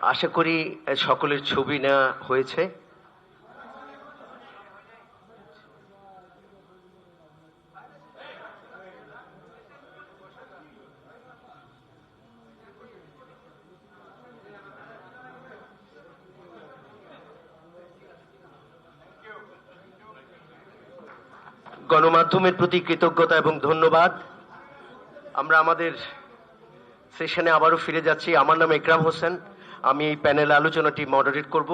আশা করি সকলের ছবি নেওয়া হয়েছে। গণমাধ্যমের প্রতি কৃতজ্ঞতা এবং ধন্যবাদ। আমরা আমাদের সেশনে আবারও ফিরে যাচ্ছি। আমার নাম একরাম হোসেন। আমি এই প্যানেল আলোচনাটি মডারেট করব।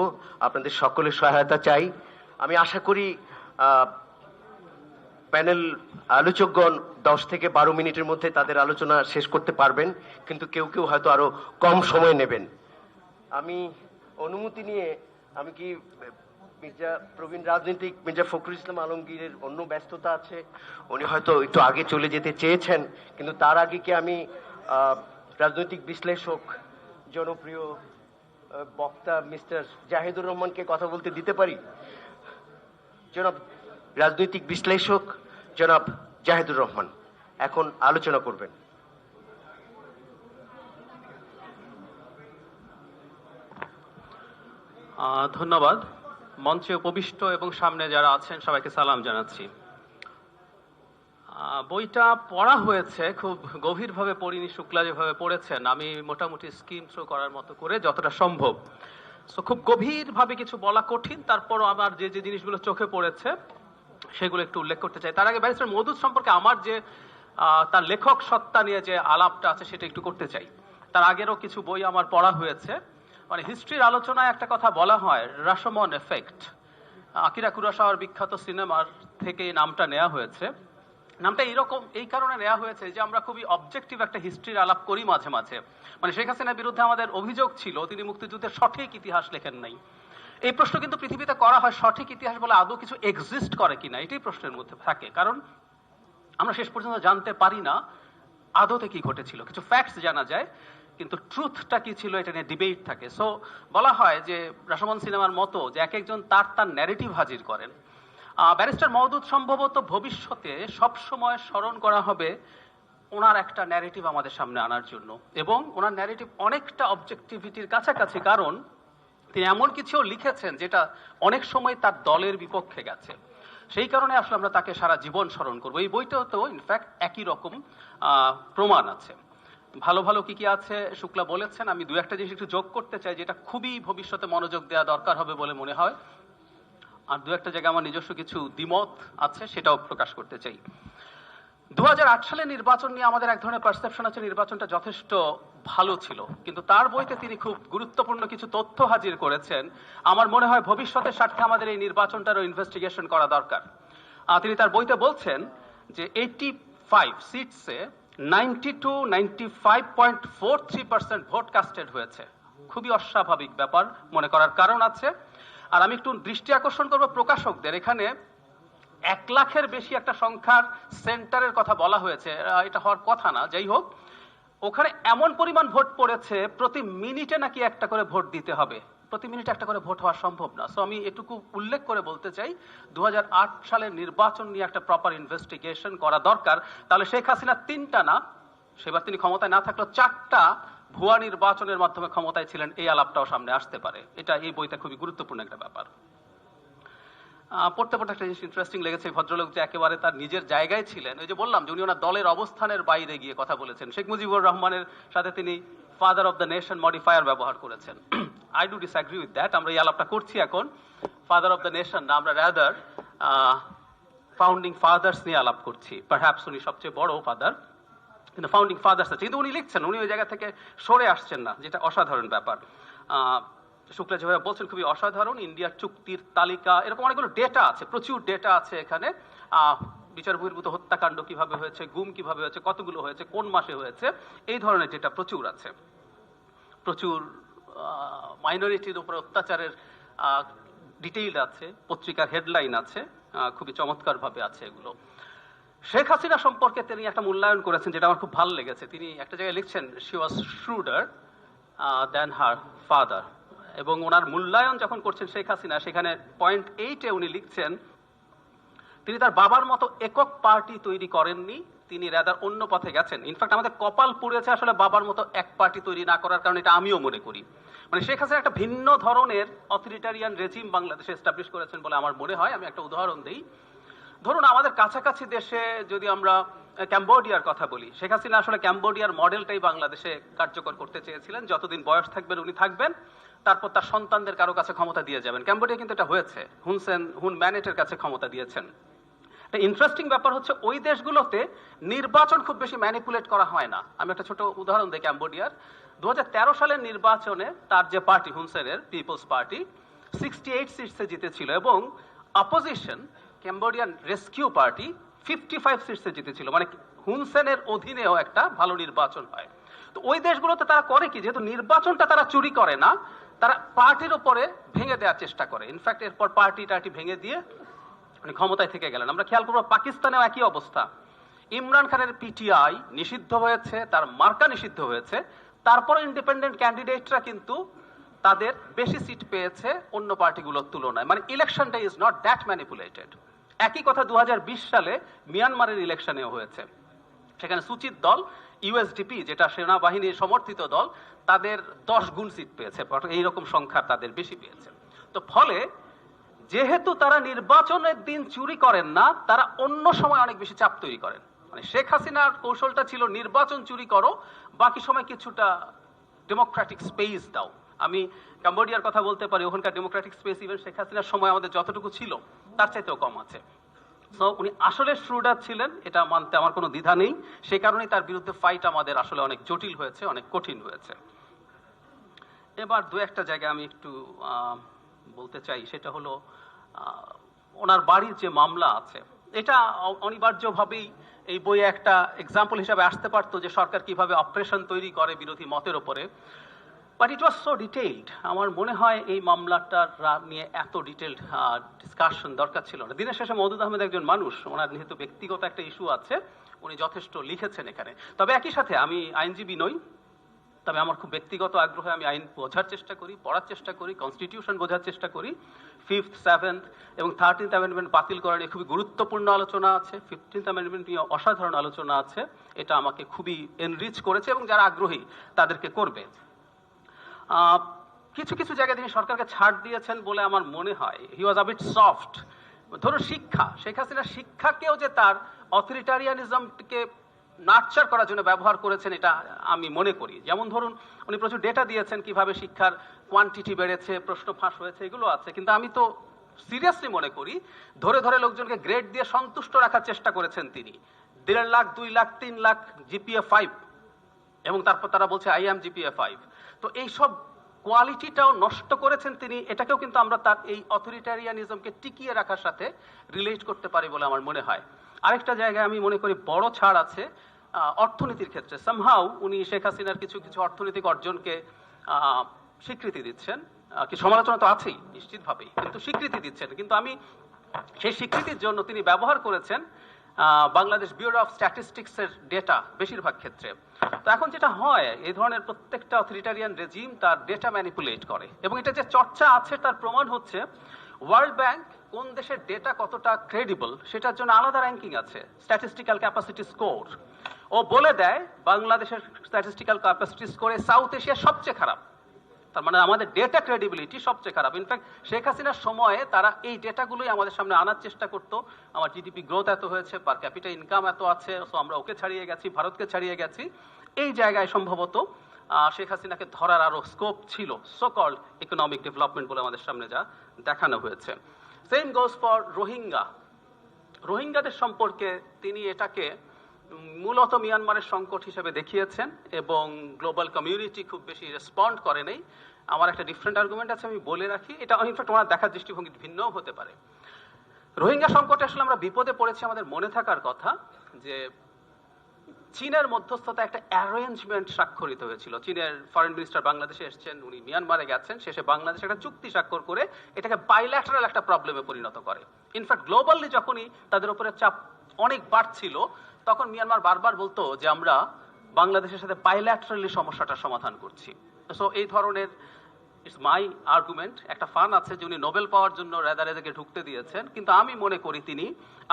আপনাদের সকলের সহায়তা চাই। আমি আশা করি প্যানেল আলোচকগণ দশ থেকে বারো মিনিটের মধ্যে তাদের আলোচনা শেষ করতে পারবেন, কিন্তু কেউ কেউ হয়তো আরও কম সময় নেবেন। আমি অনুমতি নিয়ে, আমি কি মির্জা প্রবীণ রাজনীতিক মির্জা ফখরুল ইসলাম আলমগীরের অন্য ব্যস্ততা আছে? উনি হয়তো একটু আগে চলে যেতে চেয়েছেন, কিন্তু তার আগে কি আমি রাজনৈতিক বিশ্লেষক, জনপ্রিয় বক্তা মিস্টার জাহিদুর রহমানকে কথা বলতে দিতে পারি? জনাব রাজনৈতিক বিশ্লেষক জনাব জাহিদুর রহমান, এখন আলোচনা করবেন। ধন্যবাদ। মঞ্চে উপবিষ্ট এবং সামনে যারা আছেন সবাইকে সালাম জানাচ্ছি। বইটা পড়া হয়েছে, খুব গভীরভাবে পড়িনি শুক্লা যেভাবে পড়েছেন আমি মোটামুটি স্কিম থ্রো করার মতো করে যতটা সম্ভব। তো খুব গভীরভাবে কিছু বলা কঠিন, তারপরও আমার যে যে জিনিসগুলো চোখে পড়েছে, সেগুলো একটু উল্লেখ করতে চাই। তার আগে ব্যারিস্টার মধুর সম্পর্কে আমার যে তার লেখক সত্তা নিয়ে যে আলাপটা আছে, সেটা একটু করতে চাই। তার আগেরও কিছু বই আমার পড়া হয়েছে। মানে হিস্ট্রির আলোচনায় একটা কথা বলা হয় রাসমন এফেক্ট আকিরা কুরাসাওয়ার বিখ্যাত সিনেমার থেকে নামটা নেওয়া হয়েছে। নামটা এরকম এই কারণে নেওয়া হয়েছে যে আমরা খুবই অবজেক্টিভ একটা হিস্ট্রির আলাপ করি মাঝে মাঝে। মানে শেখ হাসিনার বিরুদ্ধে আমাদের অভিযোগ ছিল, তিনি মুক্তিযুদ্ধের সঠিক ইতিহাস লেখেন নাই। এই প্রশ্ন কিন্তু পৃথিবীতে করা হয় সঠিক ইতিহাস বলে আদৌ কিছু এক্সিস্ট করে কিনা, এটাই প্রশ্নের মধ্যে থাকে। কারণ আমরা শেষ পর্যন্ত জানতে পারি না আদতে কি ঘটেছিল। কিছু ফ্যাক্টস জানা যায়, কিন্তু ট্রুথটা কি ছিল এটা নিয়ে ডিবেট থাকে। সো বলা হয় যে রাসমন সিনেমার মতো যে এক একজন তার তার ন্যারেটিভ হাজির করেন। ব্যারিস্টার মহদুদ সম্ভবত ভবিষ্যতে সবসময় স্মরণ করা হবে ওনার একটা ন্যারেটিভ আমাদের সামনে আনার জন্য। এবং ওনার ন্যারেটিভ অনেকটা অবজেক্টিভিটির কাছাকাছি, কারণ তিনি এমন কিছুও লিখেছেন যেটা অনেক সময় তার দলের বিপক্ষে গেছে। সেই কারণে আসলে আমরা তাকে সারা জীবন স্মরণ করব। এই বইটাতেও ইনফ্যাক্ট একই রকম প্রমাণ আছে। ভালো ভালো কি কি আছে শুক্লা বলেছেন। আমি দু একটা জিনিস একটু যোগ করতে চাই যেটা খুবই ভবিষ্যতে মনোযোগ দেওয়া দরকার হবে বলে মনে হয়। আর দু একটা জায়গায় আমার নিজস্ব কিছু দ্বিমত আছে, সেটাও প্রকাশ করতে চাই। দু সালের নির্বাচন নিয়ে আমাদের এক ধরনের পারসেপশন আছে, নির্বাচনটা যথেষ্ট ভালো ছিল। কিন্তু তার বইতে তিনি খুব গুরুত্বপূর্ণ কিছু তথ্য হাজির করেছেন। আমার মনে হয় ভবিষ্যতের স্বার্থে আমাদের এই নির্বাচনটারও ইনভেস্টিগেশন করা দরকার। তিনি তার বইতে বলছেন যে eighty five সিটসে ninety two ninety five point four three percent vote casted হয়েছে। খুবই অস্বাভাবিক ব্যাপার মনে করার কারণ আছে। আর আমি একটু দৃষ্টি আকর্ষণ করব প্রকাশকদের। এখানে এক লাখের বেশি একটা সংখ্যার সেন্টারের কথা বলা হয়েছে। এটা হওয়ার কথা না, যাই হোক। ওখানে এমন পরিমাণ ভোট পড়েছে, প্রতি মিনিটে নাকি একটা করে ভোট দিতে হবে। প্রতি মিনিটে একটা করে ভোট হওয়া সম্ভব না। সো আমি এটুকু উল্লেখ করে বলতে চাই দু হাজার আট সালের নির্বাচন নিয়ে একটা প্রপার ইনভেস্টিগেশন করা দরকার। তাহলে শেখ হাসিনা তিনটা না, সেবার তিনি ক্ষমতায় না থাকলেও চারটা ভুয়া নির্বাচনের মাধ্যমে ক্ষমতায় ছিলেন, এই আলাপটাও সামনে আসতে পারে। এটা এই বইতে খুবই গুরুত্বপূর্ণ একটা ব্যাপার। পড়তে পড়তে একটা জিনিস ইন্টারেস্টিং লেগেছে ভদ্রলোক যে একেবারে তার নিজের জায়গায় ছিলেন, ওই যে বললাম যে উনি ওনার দলের অবস্থানের বাইরে গিয়ে কথা বলেছেন। শেখ মুজিবুর রহমানের সাথে তিনি father of the nation modifier ব্যবহার করেছেন। I do disagree with that আমরা এই আলাপটা করছি এখন। ফাদার অফ দ্য নেশন না, আমরা রাদার ফাউন্ডিং ফাদার্স নিয়ে আলাপ করছি। পারহ্যাপস উনি সবচেয়ে বড় ফাদার কিন্তু ফাউন্ডিং আছে কিন্তু উনি লিখছেন, উনি ওই জায়গা থেকে সরে আসছেন না, যেটা অসাধারণ ব্যাপার। শুক্লা যেভাবে বলছেন, খুবই অসাধারণ, ইন্ডিয়ার চুক্তির তালিকা, এরকম অনেকগুলো ডেটা আছে, প্রচুর ডেটা আছে এখানে। বিচার বহির্ভূত হত্যাকাণ্ড কীভাবে হয়েছে, গুম কীভাবে হয়েছে, কতগুলো হয়েছে, কোন মাসে হয়েছে, এই ধরনের ডেটা প্রচুর আছে। প্রচুর মাইনরিটির উপর অত্যাচারের ডিটেইল আছে, পত্রিকার হেডলাইন আছে খুবই চমৎকারভাবে আছে এগুলো। শেখ হাসিনা সম্পর্কে তিনি একটা মূল্যায়ন করেছেন যেটা আমার খুব ভালো লেগেছে। তিনি একটা জায়গায় লিখছেন she was শ্রুডার then her father এবং ওনার মূল্যায়ন যখন করছেন শেখ হাসিনা, সেখানে পয়েন্ট এইটে উনি লিখছেন, তিনি তার বাবার মতো একক পার্টি তৈরি করেননি, তিনি রাদার অন্য পথে গেছেন। ইনফ্যাক্ট আমাদের কপাল পুড়েছে আসলে বাবার মতো এক পার্টি তৈরি না করার কারণে, এটা আমিও মনে করি। মানে শেখ হাসিনা একটা ভিন্ন ধরনের অথরিটারিয়ান রেজিম বাংলাদেশে এস্টাবলিশ করেছেন বলে আমার মনে হয়। আমি একটা উদাহরণ দিই। ধরুন আমাদের কাছাকাছি দেশে যদি আমরা ক্যাম্বোডিয়ার কথা বলি, শেখ হাসিনা আসলে ক্যাম্বোডিয়ার মডেলটাই বাংলাদেশে কার্যকর করতে চেয়েছিলেন। যতদিন বয়স থাকবেন উনি থাকবেন, তারপর তার সন্তানদের কারও কাছে ক্ষমতা দিয়ে যাবেন। ক্যাম্বোডিয়া কিন্তু এটা হয়েছে হুনসেন হুন ম্যানেটের কাছে ক্ষমতা দিয়েছেন। ইন্টারেস্টিং ব্যাপার হচ্ছে, ওই দেশগুলোতে নির্বাচন খুব বেশি ম্যানিপুলেট করা হয় না। আমি একটা ছোট উদাহরণ দিই ক্যাম্বোডিয়ার দু হাজার তেরো সালের নির্বাচনে তার যে পার্টি হুনসেনের পিপলস পার্টি সিক্সটি এইট সিটসে জিতেছিল এবং opposition Cambodian rescue party fifty five সিটসে জিতেছিল। মানে হুনসেনের অধীনেও একটা ভালো নির্বাচন হয়। তো ওই দেশগুলোতে তারা করে কি? যেহেতু নির্বাচনটা তারা চুরি করে না, তারা পার্টির ওপরে ভেঙে দেওয়ার চেষ্টা করে। ইনফ্যাক্ট এরপর পার্টি টার্টি ভেঙে দিয়ে উনি ক্ষমতায় থেকে গেলেন। আমরা খেয়াল করব পাকিস্তানেও একই অবস্থা। ইমরান খানের পিটিআই নিষিদ্ধ হয়েছে, তার মার্কা নিষিদ্ধ হয়েছে। তারপর ইন্ডিপেন্ডেন্ট ক্যান্ডিডেটরা কিন্তু তাদের বেশি সিট পেয়েছে অন্য পার্টিগুলোর তুলনায়। মানে ইলেকশনটা ইজ নট দ্যাট ম্যানিপুলেটেড একই কথা দু হাজার বিশ সালে মিয়ানমারের ইলেকশনেও হয়েছে। সেখানে সুচিত দল ইউএসডিপি যেটা সেনাবাহিনীর সমর্থিত দল, তাদের দশ গুণ সিট পেয়েছে এইরকম সংখ্যা তাদের বেশি পেয়েছে। তো ফলে, যেহেতু তারা নির্বাচনের দিন চুরি করেন না, তারা অন্য সময় অনেক বেশি চাপ তৈরি করেন। মানে শেখ হাসিনার কৌশলটা ছিল, নির্বাচন চুরি করো, বাকি সময় কিছুটা ডেমোক্রেটিক স্পেস দাও। আমি কম্বোডিয়ার কথা বলতে পারি, ওখানকার ডেমোক্রেটিক স্পেস ইভেন শেখ হাসিনার সময় আমাদের যতটুকু ছিল। তার চাইতেও কম আছে। সো উনি আসলে শ্রুডার ছিলেন, এটা মানতে আমার কোনো দ্বিধা নেই। সেই কারণেই তার বিরুদ্ধে ফাইট আমাদের আসলে অনেক জটিল হয়েছে, অনেক কঠিন হয়েছে। এবার দু একটা জায়গায় আমি একটু বলতে চাই, সেটা হলো ওনার বাড়ির যে মামলা আছে, এটা অনিবার্যভাবেই এই বইয়ে একটা এক্সাম্পল হিসাবে আসতে পারতো যে সরকার কীভাবে অপারেশন তৈরি করে বিরোধী মতের ওপরে but it was so detailed আমার মনে হয় এই মামলাটার নিয়ে এত ডিটেলড ডিসকাশন দরকার ছিল না। দিনের শেষে মওদুদ আহমেদ একজন মানুষ, ওনার যেহেতু ব্যক্তিগত একটা ইস্যু আছে, উনি যথেষ্ট লিখেছেন এখানে। তবে একই সাথে আমি আইনজীবী নই, তবে আমার খুব ব্যক্তিগত আগ্রহে আমি আইন বোঝার চেষ্টা করি, পড়ার চেষ্টা করি কনস্টিটিউশন বোঝার চেষ্টা করি। ফিফথ সেভেন্থ এবং থার্টিন্থ অ্যামেন্ডমেন্ট বাতিল করা নিয়ে খুবই গুরুত্বপূর্ণ আলোচনা আছে। ফিফটিন্থ অ্যামেন্ডমেন্ট নিয়ে অসাধারণ আলোচনা আছে। এটা আমাকে খুবই এনরিচ করেছে এবং যারা আগ্রহী তাদেরকে করবে। কিছু কিছু জায়গায় তিনি সরকারকে ছাড় দিয়েছেন বলে আমার মনে হয়। হি ওয়াজ আ বিট সফট ধরুন শিক্ষা। শেখ হাসিনা শিক্ষাকেও যে তার অথরিটারিয়ানিজমকে নার্চার করার জন্য ব্যবহার করেছেন, এটা আমি মনে করি। যেমন ধরুন, উনি প্রচুর ডেটা দিয়েছেন কীভাবে শিক্ষার কোয়ান্টিটি বেড়েছে, প্রশ্ন ফাঁস হয়েছে, এগুলো আছে। কিন্তু আমি তো সিরিয়াসলি মনে করি, ধরে ধরে লোকজনকে গ্রেড দিয়ে সন্তুষ্ট রাখার চেষ্টা করেছেন তিনি। দেড় লাখ, দুই লাখ, তিন লাখ জিপিএ ফাইভ এবং তারপর তারা বলছে আই এম জিপিএ ফাইভ তো এইসব কোয়ালিটিটাও নষ্ট করেছেন তিনি, এটাকেও কিন্তু আমরা তার এই অথরিটারিয়ানিজমকে টিকিয়ে রাখার সাথে রিলেট করতে পারি বলে আমার মনে হয়। আরেকটা জায়গায় আমি মনে করি বড় ছাড় আছে অর্থনীতির ক্ষেত্রে। সামহাউ উনি শেখ হাসিনার কিছু কিছু অর্থনৈতিক অর্জনকে স্বীকৃতি দিচ্ছেন। কি সমালোচনা তো আছেই, নিশ্চিতভাবেই। কিন্তু স্বীকৃতি দিচ্ছেন। কিন্তু আমি সেই স্বীকৃতির জন্য তিনি ব্যবহার করেছেন বাংলাদেশ ব্যুরো অফ স্ট্যাটিস্টিক্সের ডেটা বেশিরভাগ ক্ষেত্রে। তো এখন যেটা হয়, এই ধরনের প্রত্যেকটা অথরিটারিয়ান রেজিম তার ডেটা ম্যানিপুলেট করে। এবং এটা যে চর্চা আছে, তার প্রমাণ হচ্ছে ওয়ার্ল্ড ব্যাংক কোন দেশের ডেটা কতটা ক্রেডিবল সেটার জন্য আলাদা র্যাঙ্কিং আছে স্ট্যাটিস্টিক্যাল ক্যাপাসিটি স্কোর ও বলে দেয়, বাংলাদেশের স্ট্যাটিস্টিক্যাল ক্যাপাসিটি স্কোরে সাউথ এশিয়া সবচেয়ে খারাপ। তার মানে আমাদের ডেটা ক্রেডিবিলিটি সবচেয়ে খারাপ। ইনফ্যাক্ট শেখ হাসিনার সময়ে তারা এই ডেটাগুলোই আমাদের সামনে আনার চেষ্টা করতো। আমার জিডিপি গ্রোথ এত হয়েছে পার ক্যাপিটা ইনকাম এত আছে সো আমরা ওকে ছাড়িয়ে গেছি, ভারতকে ছাড়িয়ে গেছি। এই জায়গায় সম্ভবত শেখ হাসিনাকে ধরার আরও স্কোপ ছিল সো কল্ড ইকোনমিক ডেভেলপমেন্ট বলে আমাদের সামনে যা দেখানো হয়েছে। সেম গোস ফর রোহিঙ্গা রোহিঙ্গাদের সম্পর্কে তিনি এটাকে মূলত মিয়ানমারের সংকট হিসেবে দেখিয়েছেন এবং গ্লোবাল কমিউনিটি খুব বেশি রেসপন্ড করে নেই। আমার একটা ডিফারেন্ট আর্গুমেন্ট আছে, আমি বলে রাখি। এটা ইনফ্যাক্ট ওনার দেখার দৃষ্টিভঙ্গি ভিন্নও হতে পারে। রোহিঙ্গা সংকটে আসলে আমরা বিপদে পড়েছি আমাদের মনে থাকার কথা যে চীনের মধ্যস্থতা একটা অ্যারেঞ্জমেন্ট স্বাক্ষরিত হয়েছিল। চীনের ফরেন মিনিস্টার বাংলাদেশে এসেছেন, উনি মিয়ানমারে গেছেন। শেষে বাংলাদেশে একটা চুক্তি স্বাক্ষর করে এটাকে বাইল্যাটারাল একটা প্রবলেমে পরিণত করে। ইনফ্যাক্ট গ্লোবালি যখনই তাদের উপরে চাপ অনেক বাড়ছিল তখন মিয়ানমার বারবার বলতো যে আমরা বাংলাদেশের সাথে বাইল্যাটারালি সমস্যাটা সমাধান করছি। সো এই ধরনের ইটস মাই আর্গুমেন্ট একটা ফান আছে যে উনি নোবেল পাওয়ার জন্য রেদারেদাকে ঢুকতে দিয়েছেন, কিন্তু আমি মনে করি তিনি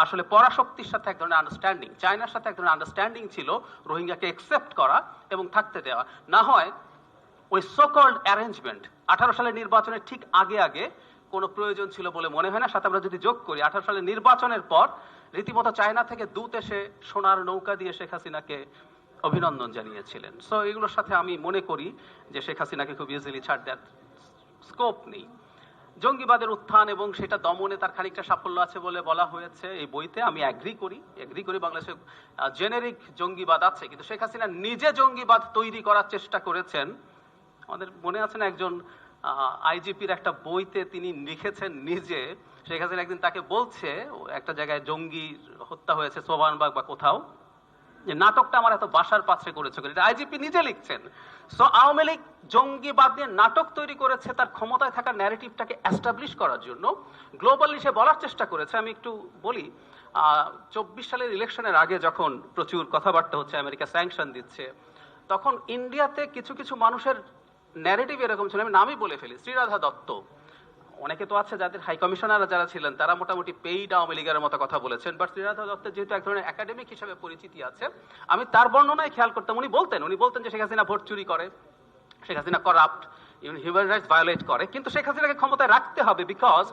আসলে পরাশক্তির সাথে এক ধরনের আন্ডারস্ট্যান্ডিং চায়নার সাথে এক ধরনের আন্ডারস্ট্যান্ডিং ছিল রোহিঙ্গাকে একসেপ্ট করা এবং থাকতে দেওয়া। না হয় ওই সোকল্ড অ্যারেঞ্জমেন্ট আঠারো সালের নির্বাচনের ঠিক আগে আগে কোনো প্রয়োজন ছিল বলে মনে হয় না, সাথে আমরা যদি যোগ করি, আঠারো সালের নির্বাচনের পর রীতিমতো চায়না থেকে দূত এসে সোনার নৌকা দিয়ে শেখ হাসিনাকে অভিনন্দন জানিয়েছিলেন। সো এগুলোর সাথে আমি মনে করি যে শেখ হাসিনাকে খুব ইজিলি ছাড় দেওয়ার স্কোপ নেই। জঙ্গিবাদের উত্থান এবং সেটা দমনে তার খানিকটা সাফল্য আছে বলে বলা হয়েছে এই বইতে, আমি অ্যাগ্রি করি অ্যাগ্রি করি বাংলাদেশে জেনেরিক জঙ্গিবাদ আছে। কিন্তু শেখ হাসিনা নিজে জঙ্গিবাদ তৈরি করার চেষ্টা করেছেন। আমাদের মনে আছে না একজন আইজিপির একটা বইতে তিনি লিখেছেন নিজে শেখ হাসিনা একদিন তাকে বলছে একটা জায়গায় জঙ্গি হত্যা হয়েছে সোবানবাগ বা কোথাও, যে নাটকটা আমার এত বাসার পাত্রে করেছে এটা আইজিপি নিজে লিখছেন। সো আওয়ামী লীগ জঙ্গিবাদ দিয়ে নাটক তৈরি করেছে, তার ক্ষমতায় থাকা ন্যারেটিভটাকে অ্যাস্টাবলিশ করার জন্য। গ্লোবালি সে বলার চেষ্টা করেছে, আমি একটু বলি চব্বিশ সালের ইলেকশনের আগে যখন প্রচুর কথাবার্তা হচ্ছে, আমেরিকা স্যাংশন দিচ্ছে, তখন ইন্ডিয়াতে কিছু কিছু মানুষের ন্যারেটিভ এরকম ছিল। আমি নামই বলে ফেলি, শ্রীরাধা দত্ত। অনেকে তো আছে যাদের হাই কমিশনার যারা ছিলেন, তারা মোটামুটি পেইড আওয়ামী লীগের মতো কথা বলেছেন বাট শ্রীরাধা দত্তের যেহেতু এক ধরনের একাডেমিক হিসেবে পরিচিতি আছে, আমি তার বর্ণনায় খেয়াল করতাম, উনি বলতেন উনি বলতেন যে শেখ হাসিনা ভোট চুরি করে, Sheikh Hasina corrupt even human rights violate করে, কিন্তু শেখ হাসিনাকে ক্ষমতায় রাখতে হবে because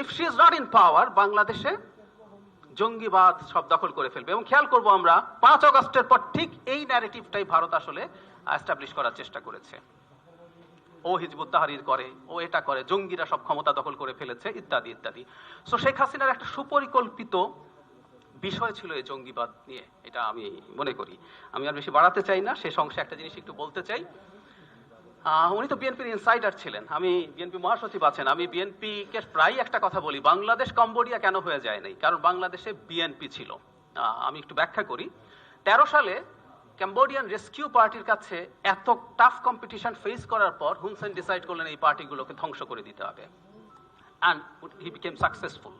if she is not in power বাংলাদেশে জঙ্গিবাদ সব দখল করে ফেলবে। এবং খেয়াল করব আমরা, পাঁচ অগস্টের পর ঠিক এই ন্যারেটিভটাই ভারত আসলে এস্টাবলিশ করার চেষ্টা করেছে। ও হিজবুত তাহারির করে, ও এটা করে, জঙ্গিরা সব ক্ষমতা দখল করে ফেলেছে, ইত্যাদি ইত্যাদি। সো শেখ হাসিনার একটা সুপরিকল্পিত বিষয় ছিল এই জঙ্গিবাদ নিয়ে, এটা আমি মনে করি। আমি আর বেশি বাড়াতে চাই না, শেষ অংশে একটা জিনিস একটু বলতে চাই। উনি তো বিএনপির ইনসাইডার ছিলেন। আমি বিএনপি মহাসচিব আছেন। আমি বিএনপি কে প্রায় একটা কথা বলি, বাংলাদেশ কম্বোডিয়া কেন হয়ে যায় নাই? কারণ বাংলাদেশে বিএনপি ছিল। আমি একটু ব্যাখ্যা করি। তেরো সালে ক্যাম্বোডিয়ান রেস্কিউ পার্টির কাছে এত টাফ কম্পিটিশন ফেস করার পর হুনসেন ডিসাইড করলেন এই পার্টিগুলোকে ধ্বংস করে দিতে হবে। অ্যান্ড হি বিকেম সাকসেসফুল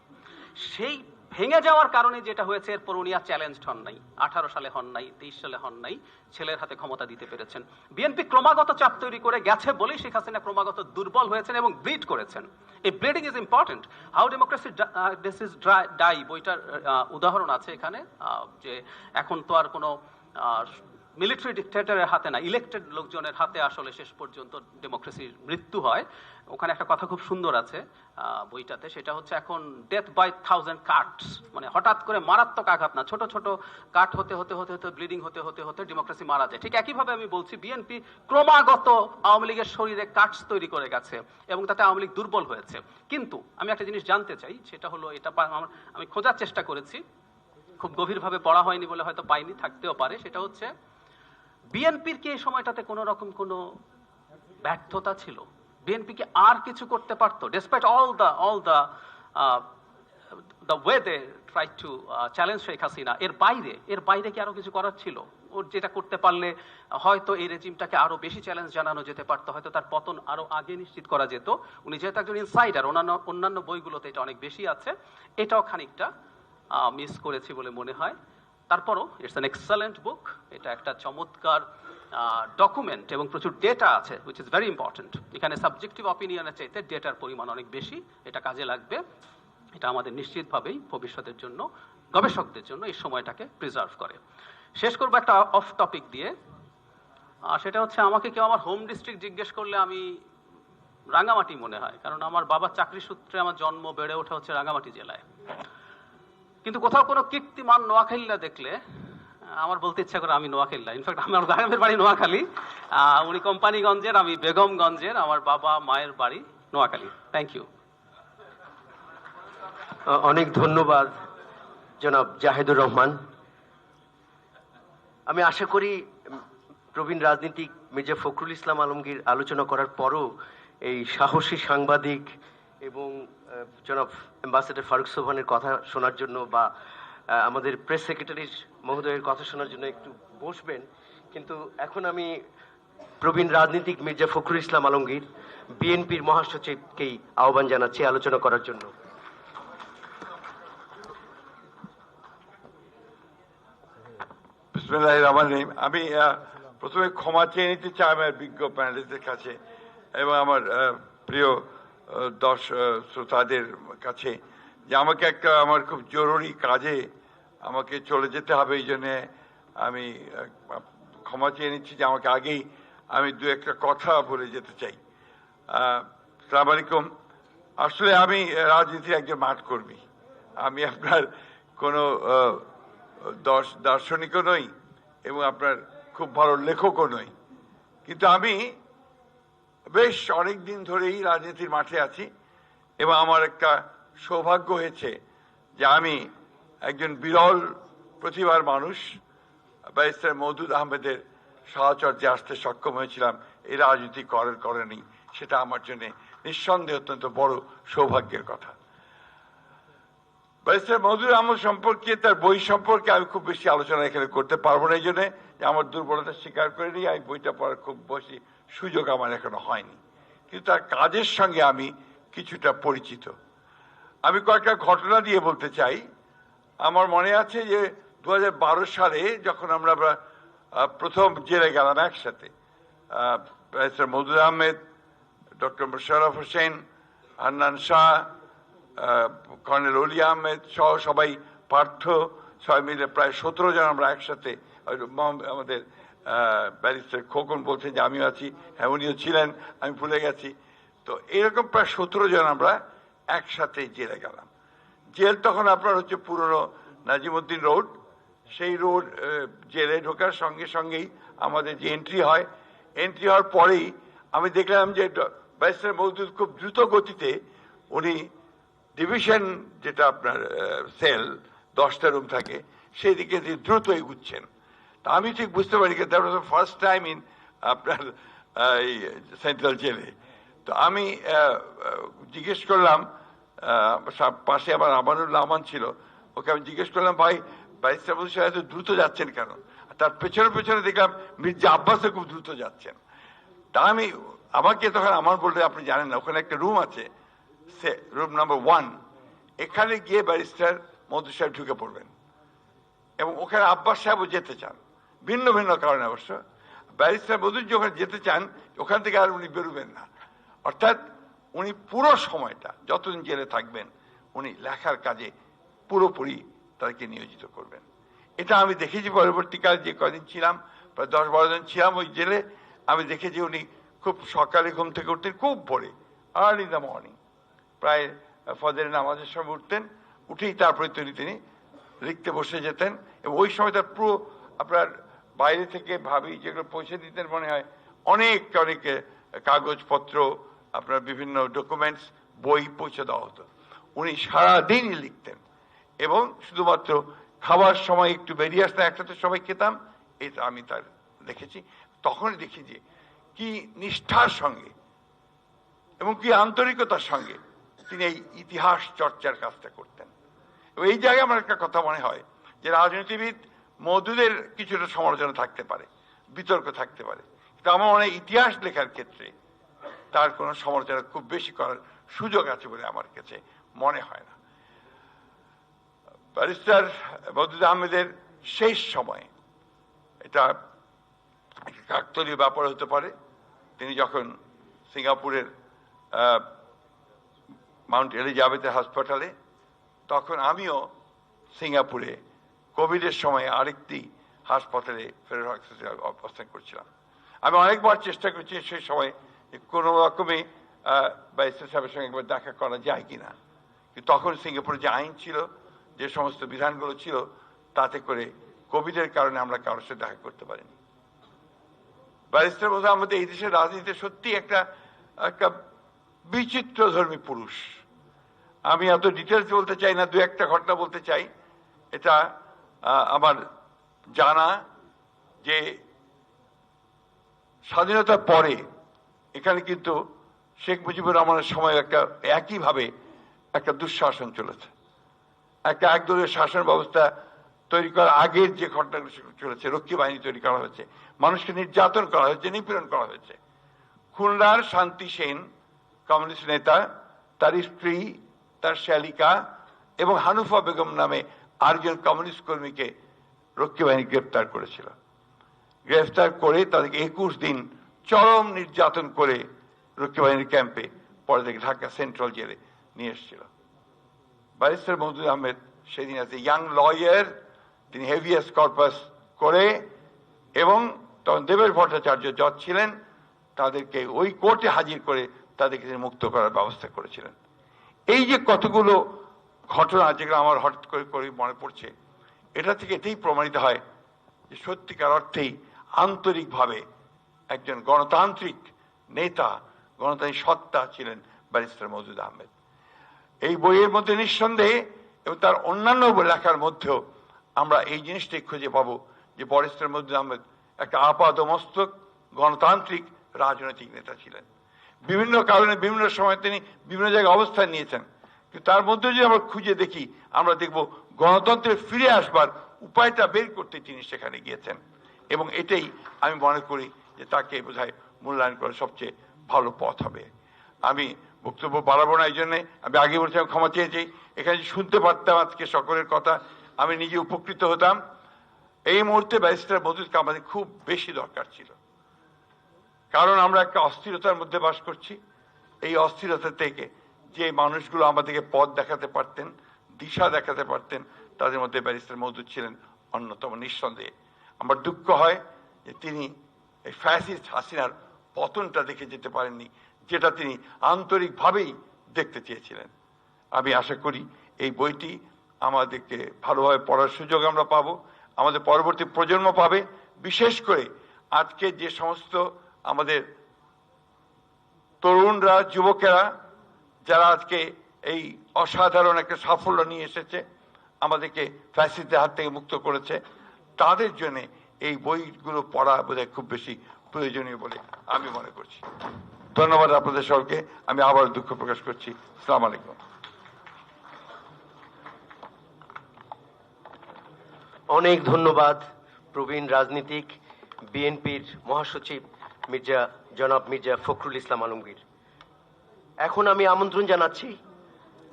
সেই ভেঙে যাওয়ার কারণে যেটা হয়েছে এরপর উনি আর চ্যালেঞ্জ হন নাই। আঠারো সালে হন নাই তেইশ সালে হন নাই ছেলের হাতে ক্ষমতা দিতে পেরেছেন। বিএনপি ক্রমাগত চাপ তৈরি করে গেছে বলেই শেখ হাসিনা ক্রমাগত দুর্বল হয়েছেন এবং ব্লিড করেছেন। এই bleeding is important how democracy die বইটার আহ, উদাহরণ আছে এখানে যে এখন তো আর কোনো মিলিটারি ডিক্টেটরের হাতে না ইলেকটেড লোকজনের হাতে আসলে শেষ পর্যন্ত ডেমোক্রেসির মৃত্যু হয়। ওখানে একটা কথা খুব সুন্দর আছে বইটাতে, সেটা হচ্ছে এখন ডেথ বাই থাউজেন্ড কাটস মানে হঠাৎ করে মারাত্মক আঘাত না, ছোট ছোট কাট হতে হতে হতে হতে ব্লিডিং হতে হতে হতে ডেমোক্রেসি মারা যায়। ঠিক একইভাবে আমি বলছি বিএনপি ক্রমাগত আওয়ামী লীগের শরীরে কাটস তৈরি করে গেছে এবং তাতে আওয়ামী লীগ দুর্বল হয়েছে। কিন্তু আমি একটা জিনিস জানতে চাই, সেটা হলো এটা আমি খোঁজার চেষ্টা করেছি খুব গভীরভাবে পড়া হয়নি বলে হয়তো পাইনি, থাকতেও পারে। সেটা হচ্ছে, বিএনপির কি এই সময়টাতে কোনো রকম কোনো ব্যর্থতা ছিল? বিএনপি কি আর কিছু করতে পারতো? Despite all the all the the way they try to challenge Sheikh Hasina এর বাইরে এর বাইরে কি আরও কিছু করার ছিল? ওর যেটা করতে পারলে হয়তো এই রেজিমটাকে আরও বেশি চ্যালেঞ্জ জানানো যেতে পারতো, হয়তো তার পতন আরও আগে নিশ্চিত করা যেত। উনি যেহেতু একজন ইনসাইডার অন্যান্য অন্যান্য বইগুলোতে এটা অনেক বেশি আছে। এটাও খানিকটা মিস করেছি বলে মনে হয়। তারপরও ইটস অ্যান এক্সেলেন্ট বুক এটা একটা চমৎকার ডকুমেন্ট এবং প্রচুর ডেটা আছে উইচ ইজ ভেরি ইম্পর্টেন্ট এখানে সাবজেক্টিভ অপিনিয়নের চাইতে ডেটার পরিমাণ অনেক বেশি, এটা কাজে লাগবে। এটা আমাদের নিশ্চিতভাবেই ভবিষ্যতের জন্য, গবেষকদের জন্য এই সময়টাকে প্রিজার্ভ করে। শেষ করব একটা অফ টপিক দিয়ে। আর সেটা হচ্ছে আমাকে কেউ আমার হোম ডিস্ট্রিক্ট জিজ্ঞেস করলে আমি রাঙামাটি মনে হয়, কারণ আমার বাবার চাকরি সূত্রে আমার জন্ম, বেড়ে ওঠা হচ্ছে রাঙামাটি জেলায়। কিন্তু কোথাও কোনো কীর্তিমান নোয়াখালীরা দেখলে, আমার বলতে ইচ্ছা করে আমি নোয়াখালীলা ইনফ্যাক্ট আমার গ্রামের বাড়ি নোয়াখালী উনি কোম্পানিগঞ্জের, আমি বেগমগঞ্জের, আমার বাবা মায়ের বাড়ি নোয়াখালী। থ্যাংক ইউ অনেক ধন্যবাদ, জনাব জাহেদুর রহমান। আমি আশা করি প্রবীণ রাজনীতিক মির্জা ফখরুল ইসলাম আলমগীর আলোচনা করার পরও এই সাহসী সাংবাদিক এবং জনাব অ্যাম্বাসেডর ফারুক সোভানের কথা শোনার জন্য বা আমাদের প্রেস সেক্রেটারির মহোদয়ের কথা শোনার জন্য একটু বসবেন। কিন্তু এখন আমি প্রবীণ রাজনীতিক মির্জা ফখরুল ইসলাম আলমগীর, বিএনপির মহাসচিবকেই আহ্বান জানাচ্ছি আলোচনা করার জন্য। আমি প্রথমে ক্ষমা চেয়ে নিতে চাই আমার বিজ্ঞ প্যানেলিস্টদের কাছে এবং আমার প্রিয় দশ শ্রোতাদের কাছে যে আমাকে একটা আমার খুব জরুরি কাজে আমাকে চলে যেতে হবে, এই জন্যে আমি ক্ষমা চেয়ে নিচ্ছি যে আমাকে আগেই আমি দু একটা কথা বলে যেতে চাই। সালাম আলাইকুম। আসলে আমি রাজনীতির একজন মাঠ কর্মী। আমি আপনার কোনো দর্শ- দার্শনিকও নই এবং আপনার খুব ভালো লেখকও নই। কিন্তু আমি বেশ অনেক দিন ধরেই রাজনীতির মাঠে আছি এবং আমার একটা সৌভাগ্য হয়েছে যে আমি একজন বিরল প্রতিভার মানুষ, ব্যারিস্টার মৌদুদ আহমেদের সাহচর্যে আসতে সক্ষম হয়েছিলাম। এই রাজনীতি করেন, করেনি, সেটা আমার জন্য নিঃসন্দেহে অত্যন্ত বড় সৌভাগ্যের কথা। ব্যারিস্টার মধুর আহমদ সম্পর্কে, তার বই সম্পর্কে আমি খুব বেশি আলোচনা এখানে করতে পারব না, এই জন্য আমার দুর্বলতা স্বীকার করে নিই আমি বইটা পড়ার খুব বেশি সুযোগ আমার এখনও হয়নি। কিন্তু তার কাজের সঙ্গে আমি কিছুটা পরিচিত। আমি কয়েকটা ঘটনা দিয়ে বলতে চাই। আমার মনে আছে যে দু হাজার বারো সালে যখন আমরা প্রথম জেলে গেলাম একসাথে barrister Madhur Ahmed, doctor Mosharraf Hossain, Hannan Shah colonel Oli Ahmed সহ সবাই পার্থ, সবাই মিলে প্রায় সতেরো জন আমরা একসাথে আমাদের ব্যারিস্টার খোকন বলছেন যে আমিও আছি হ্যাঁ উনিও ছিলেন, আমি ভুলে গেছি। তো এরকম প্রায় সতেরো জন আমরা একসাথে জেলে গেলাম। জেল তখন আপনার হচ্ছে পুরনো নাজিমুদ্দিন রোড। সেই রোড জেলে ঢোকার সঙ্গে সঙ্গেই আমাদের যে এন্ট্রি হয় এন্ট্রি হওয়ার পরেই আমি দেখলাম যে ব্যারিস্টার মজদুর খুব দ্রুত গতিতে উনি ডিভিশন যেটা আপনার সেল দশটা রুম থাকে, সেই দিকে দ্রুত এগুচ্ছেন আমি ঠিক বুঝতে পারি ফার্স্ট টাইম ইন আপনার সেন্ট্রাল জেলে তো আমি জিজ্ঞেস করলাম পাশে আমার আমানুল্লাহ আমান ছিল। ওকে আমি জিজ্ঞেস করলাম, ভাই মধু সাহেব দ্রুত যাচ্ছেন কেন? তার পেছনে পেছনে দেখলাম মির্জা আব্বাসও খুব দ্রুত যাচ্ছেন। তা আমি, আমাকে তখন আমার বলতে আপনি জানেন না, ওখানে একটা রুম আছে, সে, রুম নাম্বার ওয়ান। এখানে গিয়ে ব্যারিস্টার মধু সাহেব ঢুকে পড়বেন এবং ওখানে আব্বাস সাহেবও যেতে চান। ভিন্ন ভিন্ন কারণে অবশ্য। ব্যারিস্টার মধুর যখন যেতে চান, ওখান থেকে আর উনি বেরোবেন না। অর্থাৎ উনি পুরো সময়টা যতদিন জেলে থাকবেন, উনি লেখার কাজে পুরোপুরি তাদেরকে নিয়োজিত করবেন। এটা আমি দেখেছি পরবর্তীকালে, যে কদিন ছিলাম, প্রায় দশ বারো জন ছিলাম ওই জেলে। আমি দেখেছি উনি খুব সকালে ঘুম থেকে উঠতেন, খুব ভোরে আর্লি দ্য মর্নিং প্রায় ফজরের নামাজের সময় উঠতেন, উঠেই তারপরে তিনি তিনি লিখতে বসে যেতেন। এবং ওই সময় তার পুরো আপনার বাইরে থেকে ভাবি, যেগুলো পৌঁছে দিতেন মনে হয়, অনেক অনেক কাগজপত্র, আপনার বিভিন্ন ডকুমেন্টস বই পৌঁছে দেওয়া হতো। উনি সারাদিনই লিখতেন এবং শুধুমাত্র খাবার সময় একটু বেরিয়ে আসতে একসাথে সবাই খেতাম, এটা আমি তার দেখেছি। তখনই দেখি যে কি নিষ্ঠার সঙ্গে এবং কি আন্তরিকতার সঙ্গে তিনি এই ইতিহাস চর্চার কাজটা করতেন। এবং এই জায়গায় আমার একটা কথা মনে হয় যে রাজনীতিবিদ মধুদের কিছুটা সমালোচনা থাকতে পারে, বিতর্ক থাকতে পারে। কিন্তু আমার মনে ইতিহাস লেখার ক্ষেত্রে তার কোনো সমালোচনা খুব বেশি করার সুযোগ আছে বলে আমার কাছে মনে হয় না। ব্যারিস্টার মধুদ আহমেদের শেষ সময় এটা কাকতলীয় ব্যাপার হতে পারে। তিনি যখন সিঙ্গাপুরের মাউন্ট এলিজাবেথের হাসপাতালে, তখন আমিও সিঙ্গাপুরে কোভিডের সময় আরেকটি হাসপাতালে ফেরত অবস্থান করছিলাম। আমি অনেকবার চেষ্টা করছি সেই সময় কোনো রকমে ব্যারিস্টার সাহেবের সঙ্গে একবার দেখা করা যায় কিনা। কিন্তু তখন সিঙ্গাপুরে যে আইন ছিল, যে সমস্ত বিধানগুলো ছিল, তাতে করে কোভিডের কারণে আমরা কারোর সাথে দেখা করতে পারিনি। ব্যারিস্টার বোধ আমাদের এই দেশের রাজনীতিতে সত্যি একটা একটা বিচিত্র ধর্মী পুরুষ। আমি এত ডিটেলস বলতে চাই না, দু একটা ঘটনা বলতে চাই। এটা আমার জানা যে স্বাধীনতার পরে এখানে কিন্তু শেখ মুজিবুর রহমানের সময় একটা একইভাবে একটা দুঃশাসন চলেছে। একটা একদলীয় শাসন ব্যবস্থা তৈরি করার আগের যে ঘটনাগুলো চলেছে, রক্ষী বাহিনী তৈরি করা হয়েছে, মানুষকে নির্যাতন করা হয়েছে, নিপীড়ন করা হয়েছে। খুলনার শান্তি সেন কমিউনিস্ট নেতা, তার স্ত্রী, তার শ্যালিকা এবং হানুফা বেগম নামে আরেকজন কমিউনিস্ট কর্মীকে রক্ষী বাহিনী গ্রেপ্তার করেছিল। গ্রেফতার করে তাদেরকে একুশ দিন চরম নির্যাতন করে রক্ষী বাহিনীর ক্যাম্পে, পরে থেকে ঢাকা সেন্ট্রাল জেলে নিয়ে এসেছিল। ব্যারিস্টার মহদুদ আহমেদ সেদিন আছে ইয়াং লয়ার তিনি হেভিয়াস কর্পাস করে এবং তখন দেবের ভট্টাচার্য জজ ছিলেন, তাদেরকে ওই কোর্টে হাজির করে তাদেরকে মুক্ত করার ব্যবস্থা করেছিলেন। এই যে কতগুলো ঘটনা যেগুলো আমার হঠাৎ করে করে মনে পড়ছে। এটা থেকে এটাই প্রমাণিত হয় যে সত্যিকার অর্থেই আন্তরিকভাবে একজন গণতান্ত্রিক নেতা, গণতান্ত্রিক সত্তা ছিলেন ব্যারিস্টার মজুদ আহমেদ। এই বইয়ের মধ্যে নিঃসন্দেহে এবং তার অন্যান্য লেখার মধ্যেও আমরা এই জিনিসটাই খুঁজে পাবো যে বরিস্টার মজুদ আহমেদ একটা আপাদমস্তক গণতান্ত্রিক রাজনৈতিক নেতা ছিলেন। বিভিন্ন কারণে বিভিন্ন সময় তিনি বিভিন্ন জায়গায় অবস্থান নিয়েছেন। তার মধ্যে যদি আমরা খুঁজে দেখি, আমরা দেখব গণতন্ত্রে ফিরে আসবার উপায়টা বের করতে তিনি সেখানে গিয়েছেন। এবং এটাই আমি মনে করি যে তাকে বোধহয় মূল্যায়ন করা সবচেয়ে ভালো পথ হবে। আমি বক্তব্য বাড়াবো না এই জন্যে। আমি আগে বলছিলাম, ক্ষমা চেয়েছি। এখানে শুনতে পারতাম আজকে সকলের কথা, আমি নিজে উপকৃত হতাম। এই মুহূর্তে ব্যারিস্টার মজুদকে আমাদের খুব বেশি দরকার ছিল। কারণ আমরা একটা অস্থিরতার মধ্যে বাস করছি। এই অস্থিরতা থেকে যে মানুষগুলো আমাদেরকে পথ দেখাতে পারতেন, দিশা দেখাতে পারতেন, তাদের মধ্যে ব্যারিস্টার মজুদ ছিলেন অন্যতম নিঃসন্দেহে। আমার দুঃখ হয় যে তিনি এই ফ্যাসিস্ট হাসিনার পতনটা দেখে যেতে পারেননি, যেটা তিনি আন্তরিকভাবেই দেখতে চেয়েছিলেন। আমি আশা করি এই বইটি আমাদেরকে ভালোভাবে পড়ার সুযোগ আমরা পাবো, আমাদের পরবর্তী প্রজন্ম পাবে, বিশেষ করে আজকে যে সমস্ত আমাদের তরুণরা, যুবকেরা যারা আজকে এই অসাধারণ একটা সাফল্য নিয়ে এসেছে, আমাদেরকে ফ্যাসিদের হাত থেকে মুক্ত করেছে, তাদের জন্য এই বইগুলো পড়া বোধহয় খুব বেশি প্রয়োজনীয় বলে আমি মনে করছি। ধন্যবাদ আপনাদের সকলকে আমি আবার দুঃখ প্রকাশ করছি। সালাম আলাইকুম। অনেক ধন্যবাদ প্রবীণ রাজনীতিক, বিএনপির মহাসচিব মির্জা, জনাব মির্জা ফখরুল ইসলাম আলমগীর। এখন আমি আমন্ত্রণ জানাচ্ছি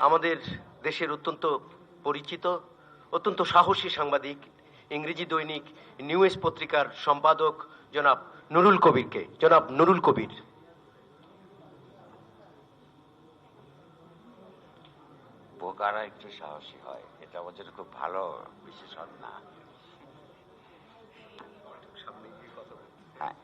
আমাদের দেশের অত্যন্ত পরিচিত, অত্যন্ত সাহসী সাংবাদিক, ইংরেজি দৈনিক নিউজ পত্রিকার সম্পাদক জনাব নুরুল কবিরকে। জনাব নুরুল কবির। বোকারা একটু সাহসী হয়, এটা জন্য খুব ভালো বিশেষণ না। হ্যাঁ।